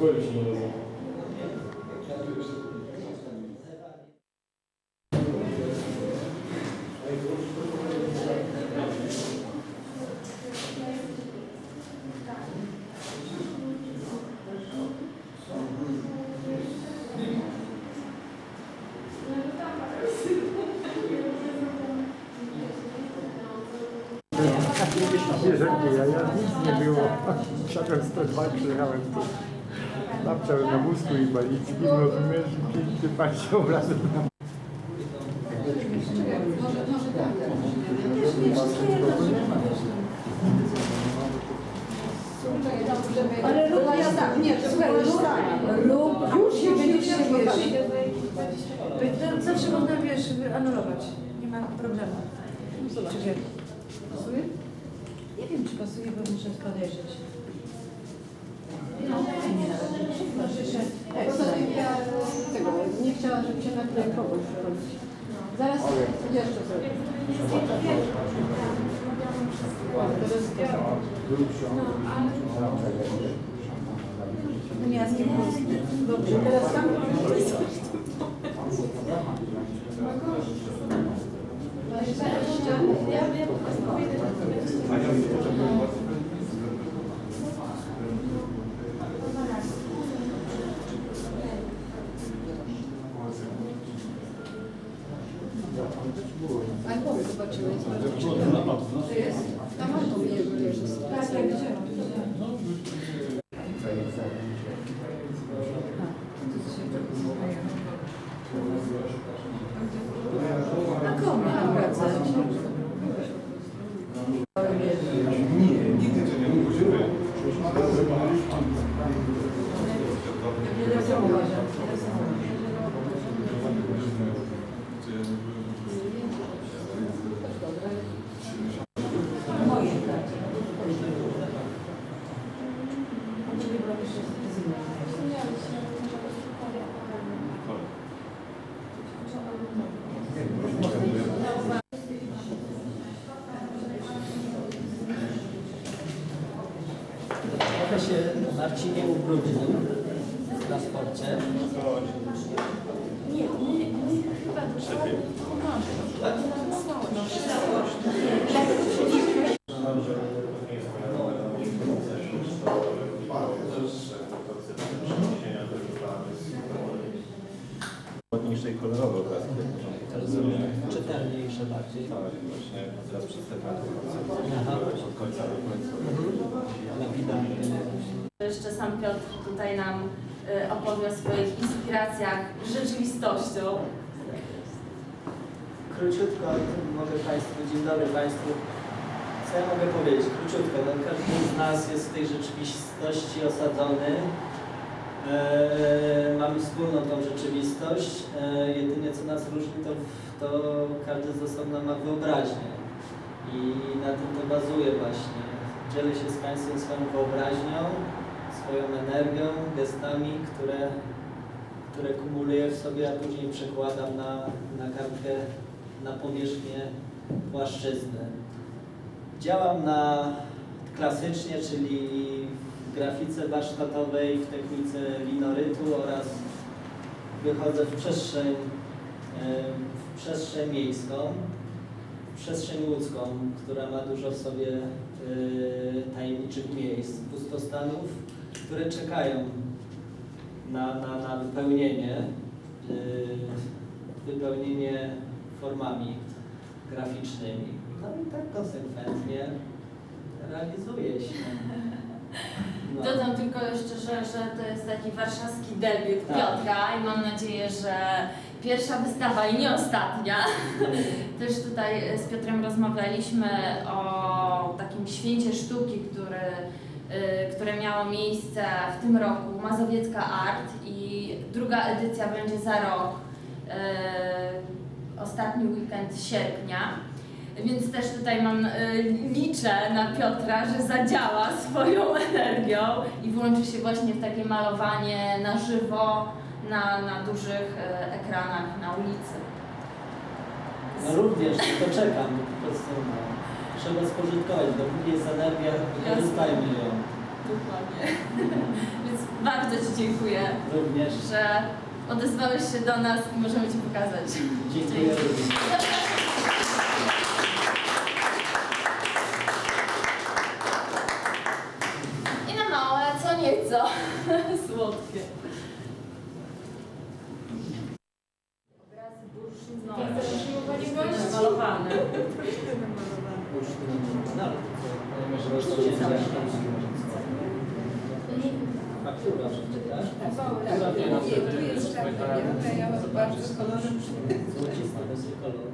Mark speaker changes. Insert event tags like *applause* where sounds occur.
Speaker 1: pokoju się nie rozumie.
Speaker 2: Bierzemy jaja, nic nie było. Siadłem 102, przyjechałem tu. Babcia na wózku inwalidzkim, rozumiesz, i pięknie patrzą razem na
Speaker 3: Ale rób ja tak, nie, słuchaj, rób, rób, już się będziesz się wiesz. Zawsze można, wiesz, anulować. Nie ma problemu. Czy wie? Pasuje? Nie wiem, czy pasuje, bo muszę podejrzeć. No, nie
Speaker 4: Poza tym ja tego, nie chciałam, żeby się na tyle kogoś. Zaraz jeszcze zrobię.
Speaker 3: Miaskiem Polskim.
Speaker 4: Dobrze, teraz tam. Albo zobaczymy. To jest. Tam masz to mnie jeszcze. Tak, tak, widziałam.
Speaker 3: Na komu na pracę? Nie dobrze uważam. Moje, tak.
Speaker 5: Trochę Marcinie ubrudził w transporcie.
Speaker 6: ładniejsze i kolorowe obrazki.
Speaker 5: Rozumiem. Czytelniejsze bardziej.
Speaker 6: Tak, właśnie teraz przez te od końca do końca.
Speaker 5: Lapidalnie.
Speaker 7: Jeszcze sam Piotr tutaj nam y, opowie o swoich inspiracjach rzeczywistością.
Speaker 5: Króciutko, mogę Państwu, dzień dobry Państwu. Co ja mogę powiedzieć? Króciutko, no, każdy z nas jest w tej rzeczywistości osadzony. E, mamy wspólną tą rzeczywistość. E, jedynie co nas różni, to, to każdy z osobna ma wyobraźnię. I na tym to bazuje właśnie. Dzielę się z Państwem swoją wyobraźnią, swoją energią, gestami, które, które kumuluję w sobie, a później przekładam na, na kartkę, na powierzchnię płaszczyzny. Działam na klasycznie, czyli w grafice warsztatowej, w technice linorytu oraz wychodzę w przestrzeń, e, w przestrzeń miejską, w przestrzeń łódzką, która ma dużo w sobie e, tajemniczych miejsc, pustostanów, które czekają na, na, na wypełnienie, e, wypełnienie formami graficznymi. No i tak konsekwentnie realizuje się. *laughs* No.
Speaker 7: Dodam tylko jeszcze, że, że to jest taki warszawski debiut
Speaker 5: Tak.
Speaker 7: Piotra i mam nadzieję, że pierwsza wystawa i nie ostatnia. *laughs* Też tutaj z Piotrem rozmawialiśmy o takim święcie sztuki, który, y, które miało miejsce w tym roku, Mazowiecka Art i druga edycja będzie za rok, y, ostatni weekend sierpnia. Więc też tutaj mam, y, liczę na Piotra, że zadziała swoją *laughs* energią i włączy się właśnie w takie malowanie na żywo, na, na dużych y, ekranach na ulicy.
Speaker 5: No również, to czekam, po prostu no, trzeba spożytkować, dopóki jest energia, wykorzystajmy ją.
Speaker 7: Dokładnie. *laughs* Więc bardzo Ci dziękuję,
Speaker 5: Również.
Speaker 7: że odezwałeś się do nas i możemy Ci pokazać.
Speaker 5: Dziękuję.
Speaker 7: I na małe, co nieco *laughs* słodkie. Obrazy bursztynowe. Malowane.
Speaker 5: No, może rozpoczęcie. Faktura przeczytasz?
Speaker 3: Nie, tu jest czarno, ja bardzo kolorem
Speaker 5: Złocista, bez koloru.